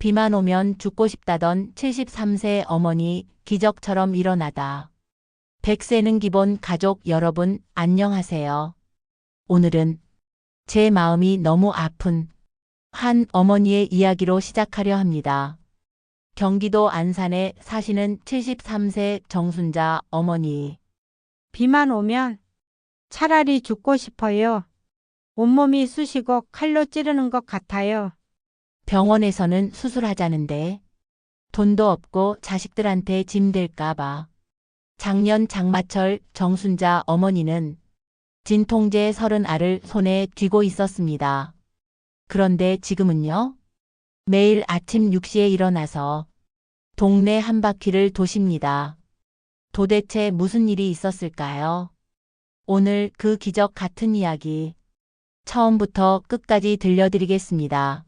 비만 오면 죽고 싶다던 73세 어머니 기적처럼 일어나다. 100세는 기본 가족 여러분 안녕하세요. 오늘은 제 마음이 너무 아픈 한 어머니의 이야기로 시작하려 합니다. 경기도 안산에 사시는 73세 정순자 어머니. 비만 오면 차라리 죽고 싶어요. 온몸이 쑤시고 칼로 찌르는 것 같아요. 병원에서는 수술하자는데 돈도 없고 자식들한테 짐 될까봐. 작년 장마철 정순자 어머니는 진통제 30알을 손에 쥐고 있었습니다. 그런데 지금은요? 매일 아침 6시에 일어나서 동네 한 바퀴를 도십니다. 도대체 무슨 일이 있었을까요? 오늘 그 기적 같은 이야기 처음부터 끝까지 들려드리겠습니다.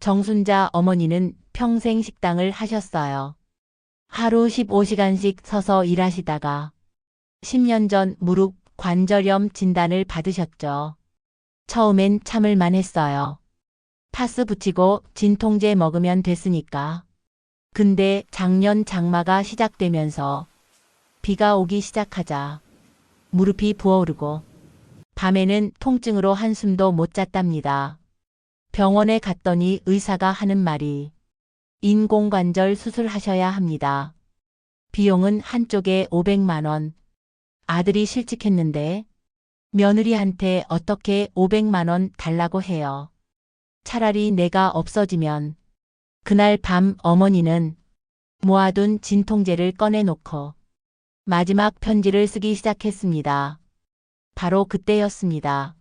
정순자 어머니는 평생 식당을 하셨어요. 하루 15시간씩 서서 일하시다가 10년 전 무릎 관절염 진단을 받으셨죠. 처음엔 참을만 했어요. 파스 붙이고 진통제 먹으면 됐으니까. 근데 작년 장마가 시작되면서 비가 오기 시작하자 무릎이 부어오르고 밤에는 통증으로 한숨도 못 잤답니다. 병원에 갔더니 의사가 하는 말이 인공관절 수술하셔야 합니다. 비용은 한쪽에 500만 원. 아들이 실직했는데 며느리한테 어떻게 500만 원 달라고 해요. 차라리 내가 없어지면 그날 밤 어머니는 모아둔 진통제를 꺼내놓고 마지막 편지를 쓰기 시작했습니다. 바로 그때였습니다.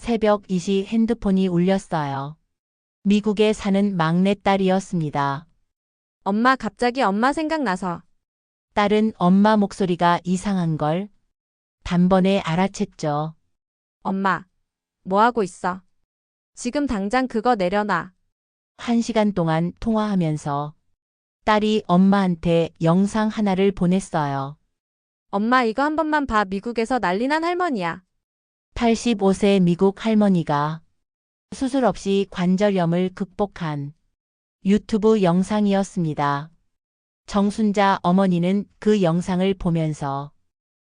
새벽 2시 핸드폰이 울렸어요. 미국에 사는 막내딸이었습니다. 엄마 갑자기 엄마 생각나서 딸은 엄마 목소리가 이상한 걸 단번에 알아챘죠. 엄마 뭐 하고 있어? 지금 당장 그거 내려놔. 한 시간 동안 통화하면서 딸이 엄마한테 영상 하나를 보냈어요. 엄마 이거 한 번만 봐 미국에서 난리난 할머니야. 85세 미국 할머니가 수술 없이 관절염을 극복한 유튜브 영상이었습니다. 정순자 어머니는 그 영상을 보면서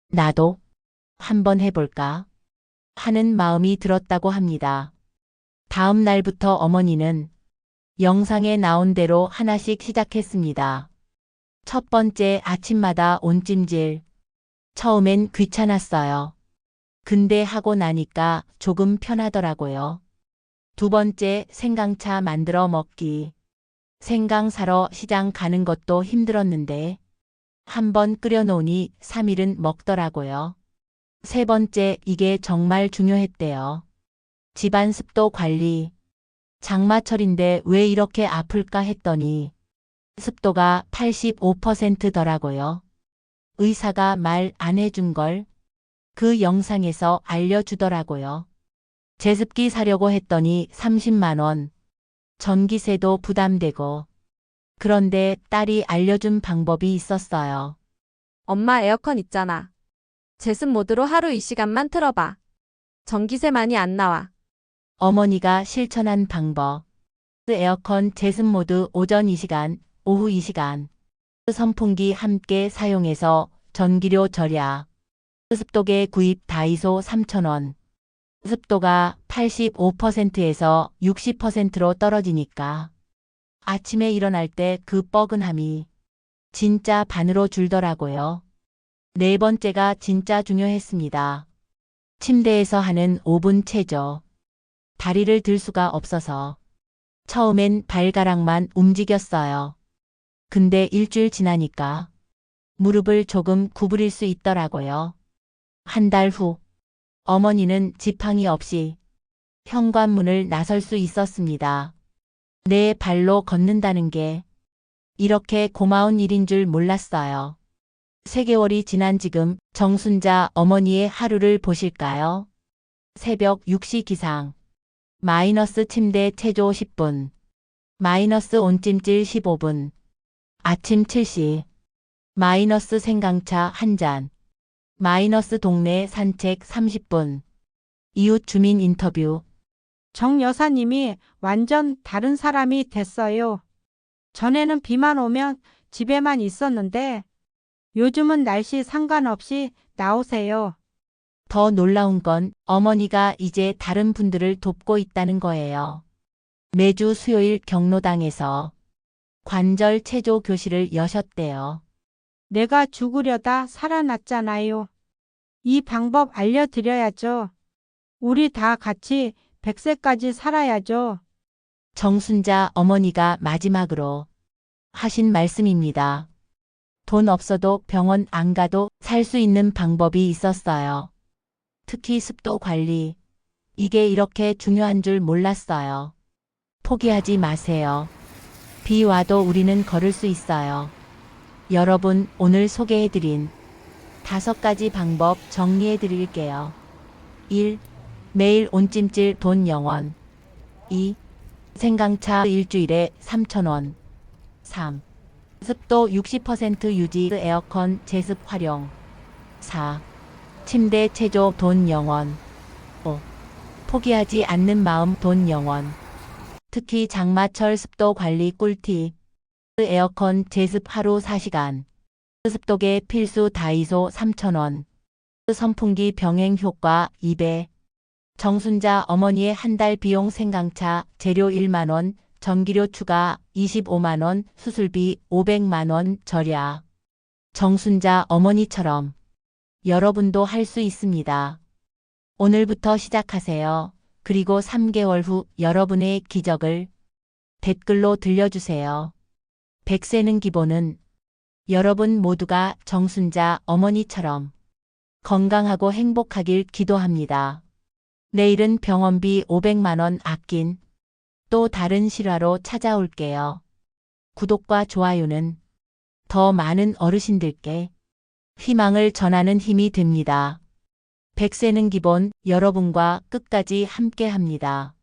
나도 한번 해볼까 하는 마음이 들었다고 합니다. 다음 날부터 어머니는 영상에 나온 대로 하나씩 시작했습니다. 첫 번째 아침마다 온찜질. 처음엔 귀찮았어요. 근데 하고 나니까 조금 편하더라고요. 두 번째 생강차 만들어 먹기. 생강 사러 시장 가는 것도 힘들었는데 한 번 끓여놓으니 3일은 먹더라고요. 세 번째 이게 정말 중요했대요. 집안 습도 관리. 장마철인데 왜 이렇게 아플까 했더니 습도가 85%더라고요. 의사가 말 안 해준 걸 그 영상에서 알려주더라고요. 제습기 사려고 했더니 30만원. 전기세도 부담되고. 그런데 딸이 알려준 방법이 있었어요. 엄마 에어컨 있잖아. 제습 모드로 하루 2시간만 틀어봐. 전기세 많이 안 나와. 어머니가 실천한 방법. 에어컨 제습 모드 오전 2시간, 오후 2시간. 선풍기 함께 사용해서 전기료 절약. 습도계 구입 다이소 3,000원. 습도가 85%에서 60%로 떨어지니까 아침에 일어날 때 그 뻐근함이 진짜 반으로 줄더라고요. 네 번째가 진짜 중요했습니다. 침대에서 하는 5분 체조. 다리를 들 수가 없어서 처음엔 발가락만 움직였어요. 근데 일주일 지나니까 무릎을 조금 구부릴 수 있더라고요. 한 달 후, 어머니는 지팡이 없이 현관문을 나설 수 있었습니다. 내 발로 걷는다는 게 이렇게 고마운 일인 줄 몰랐어요. 3개월이 지난 지금 정순자 어머니의 하루를 보실까요? 새벽 6시 기상. 마이너스 침대 체조 10분. 마이너스 온찜질 15분. 아침 7시. 마이너스 생강차 1잔. 마이너스 동네 산책 30분. 이웃 주민 인터뷰. 정 여사님이 완전 다른 사람이 됐어요. 전에는 비만 오면 집에만 있었는데 요즘은 날씨 상관없이 나오세요. 더 놀라운 건 어머니가 이제 다른 분들을 돕고 있다는 거예요. 매주 수요일 경로당에서 관절 체조 교실을 여셨대요. 내가 죽으려다 살아났잖아요. 이 방법 알려드려야죠. 우리 다 같이 100세까지 살아야죠. 정순자 어머니가 마지막으로 하신 말씀입니다. 돈 없어도 병원 안 가도 살 수 있는 방법이 있었어요. 특히 습도 관리. 이게 이렇게 중요한 줄 몰랐어요. 포기하지 마세요. 비 와도 우리는 걸을 수 있어요. 여러분, 오늘 소개해드린 다섯 가지 방법 정리해드릴게요. 1. 매일 온찜질 돈 영원. 2. 생강차 일주일에 3,000원. 3. 습도 60% 유지 에어컨 제습 활용. 4. 침대 체조 돈 영원. 5. 포기하지 않는 마음 돈 영원. 특히 장마철 습도 관리 꿀팁. 에어컨 제습 하루 4시간. 습도계 필수 다이소 3,000원. 선풍기 병행 효과 2배. 정순자 어머니의 한 달 비용 생강차 재료 1만원, 전기료 추가 25만원, 수술비 500만원 절약. 정순자 어머니처럼 여러분도 할 수 있습니다. 오늘부터 시작하세요. 그리고 3개월 후 여러분의 기적을 댓글로 들려주세요. 100세는 기본은 여러분 모두가 정순자 어머니처럼 건강하고 행복하길 기도합니다. 내일은 병원비 500만원 아낀 또 다른 실화로 찾아올게요. 구독과 좋아요는 더 많은 어르신들께 희망을 전하는 힘이 됩니다. 백세는 기본 여러분과 끝까지 함께 합니다.